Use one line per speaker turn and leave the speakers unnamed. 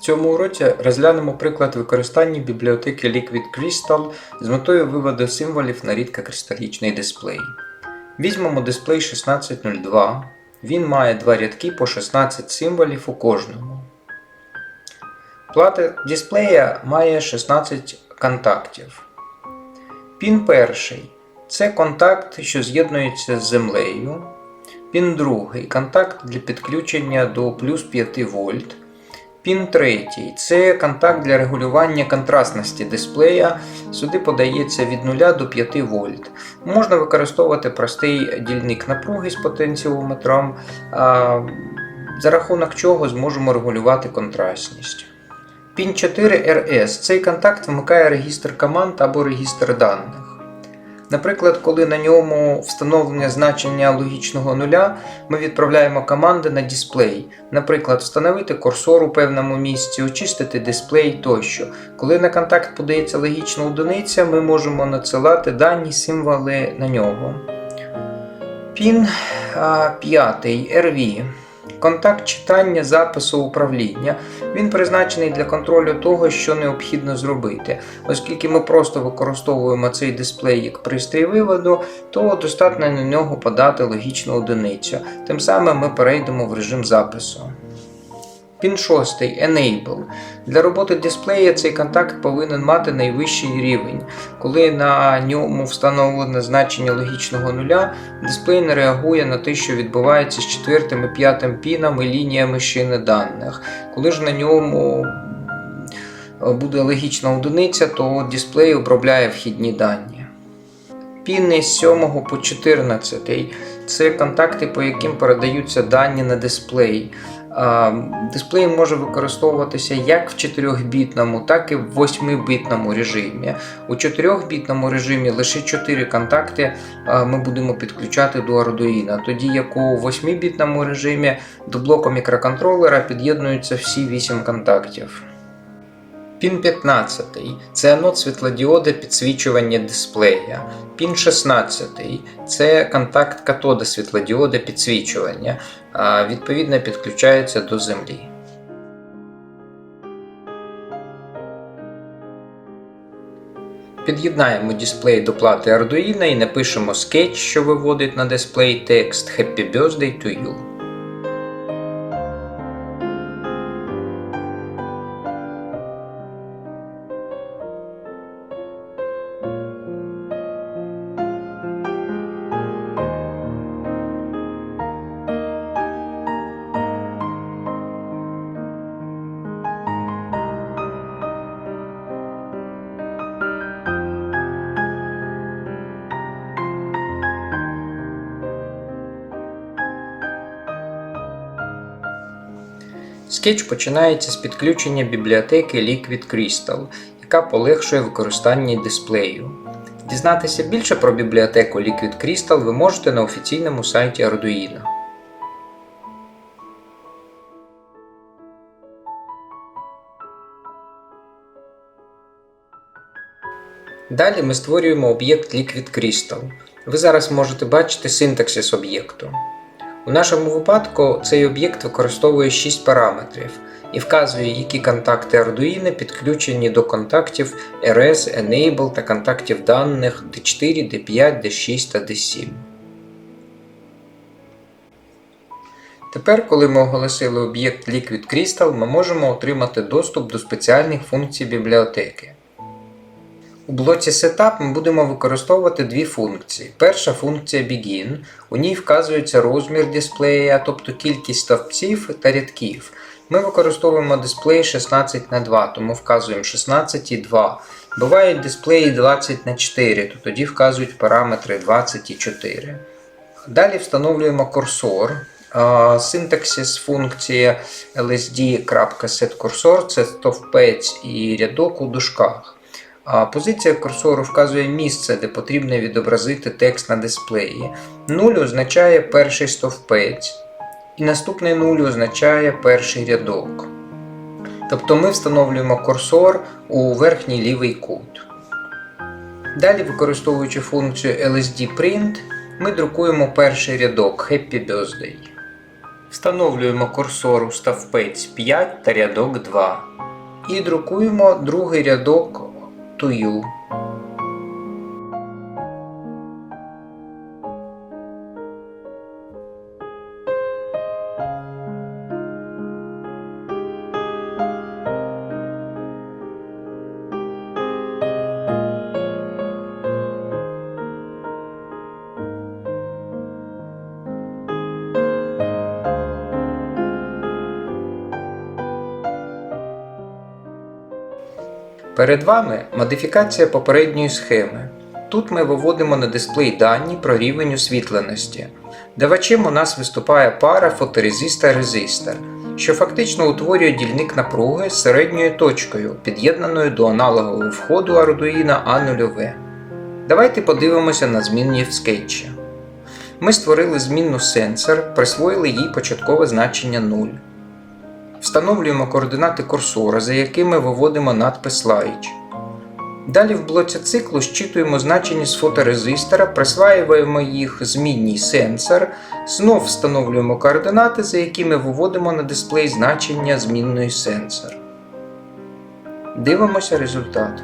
цьому уроці розглянемо приклад використання бібліотеки Liquid Crystal з метою виводу символів на рідкокристалічний дисплей. Візьмемо дисплей 1602. Він має два рядки по 16 символів у кожному. Плата дисплея має 16 контактів. Пін перший це контакт, що з'єднується з землею. Пін другий контакт для підключення до плюс 5 вольт. Пін третій це контакт для регулювання контрастності дисплея. Сюди подається від 0 до 5 вольт. Можна використовувати простий дільник напруги з потенціометром, за рахунок чого зможемо регулювати контрастність. Пін 4 RS цей контакт вмикає регістр команд або регістр даних. Наприклад, коли на ньому встановлення значення логічного нуля, ми відправляємо команди на дисплей. Наприклад, встановити курсор у певному місці, очистити дисплей тощо. Коли на контакт подається логічна одиниця, ми можемо надсилати дані символи на нього. Пін 5 RV. Контакт читання запису управління. Він призначений для контролю того, що необхідно зробити. Оскільки ми просто використовуємо цей дисплей як пристрій виводу, то достатньо на нього подати логічну одиницю. Тим самим ми перейдемо в режим запису. Пін 6 Enable. Для роботи дисплея цей контакт повинен мати найвищий рівень. Коли на ньому встановлене значення логічного нуля, дисплей не реагує на те, що відбувається з четвертим і п'ятим пінами лініями шини даних. Коли ж на ньому буде логічна одиниця, то дисплей обробляє вхідні дані. Піни з 7 по 14 це контакти, по яким передаються дані на дисплей. Дисплей може використовуватися як в 4-бітному, так і в 8-бітному режимі. У 4-бітному режимі лише 4 контакти ми будемо підключати до Arduino, тоді як у 8-бітному режимі до блоку мікроконтролера під'єднуються всі 8 контактів. Пін 15 це анод світлодіоди підсвічування дисплея. Пін 16 це контакт катода світлодіоди підсвічування, відповідно підключається до землі. Під'єднаємо дисплей до плати Arduino і напишемо скетч, що виводить на дисплей текст Happy Birthday to you. Скетч починається з підключення бібліотеки Liquid Crystal, яка полегшує використання дисплею. Дізнатися більше про бібліотеку Liquid Crystal ви можете на офіційному сайті Arduino. Далі ми створюємо об'єкт Liquid Crystal. Ви зараз можете бачити синтаксис об'єкту. У нашому випадку цей об'єкт використовує 6 параметрів і вказує, які контакти Arduino підключені до контактів RS, Enable та контактів даних D4, D5, D6 та D7. Тепер, коли ми оголосили об'єкт Liquid Crystal, ми можемо отримати доступ до спеціальних функцій бібліотеки. У блоці Setup ми будемо використовувати дві функції. Перша функція Begin. У ній вказується розмір дисплея, тобто кількість стовпців та рядків. Ми використовуємо дисплей 16 на 2 тому вказуємо 16,2. Бувають дисплеї 20 на 4 то тоді вказують параметри 24. Далі встановлюємо курсор. Синтаксис функції lsd.setCursor це стовпець і рядок у дужках. Позиція курсору вказує місце, де потрібно відобразити текст на дисплеї. 0 означає перший стовпець, і наступний 0 означає перший рядок. Тобто ми встановлюємо курсор у верхній лівий кут. Далі, використовуючи функцію LSD Print, ми друкуємо перший рядок Happy Birthday. Встановлюємо курсор у ставпець 5 та рядок 2 і друкуємо другий рядок 对哟 Перед вами модифікація попередньої схеми. Тут ми виводимо на дисплей дані про рівень освітленості. Давачем у нас виступає пара фоторезистор-резистор, що фактично утворює дільник напруги з середньою точкою, під'єднаною до аналогового входу Arduino A0V. Давайте подивимося на змінні в скетчі. Ми створили змінну сенсор, присвоїли їй початкове значення 0. Встановлюємо координати курсора, за якими виводимо надпис Лаїч. Далі в блоці циклу щитуємо значення з фоторезистора, присваюємо їх змінній сенсор, знов встановлюємо координати, за якими виводимо на дисплей значення змінної сенсор. Дивимося результат.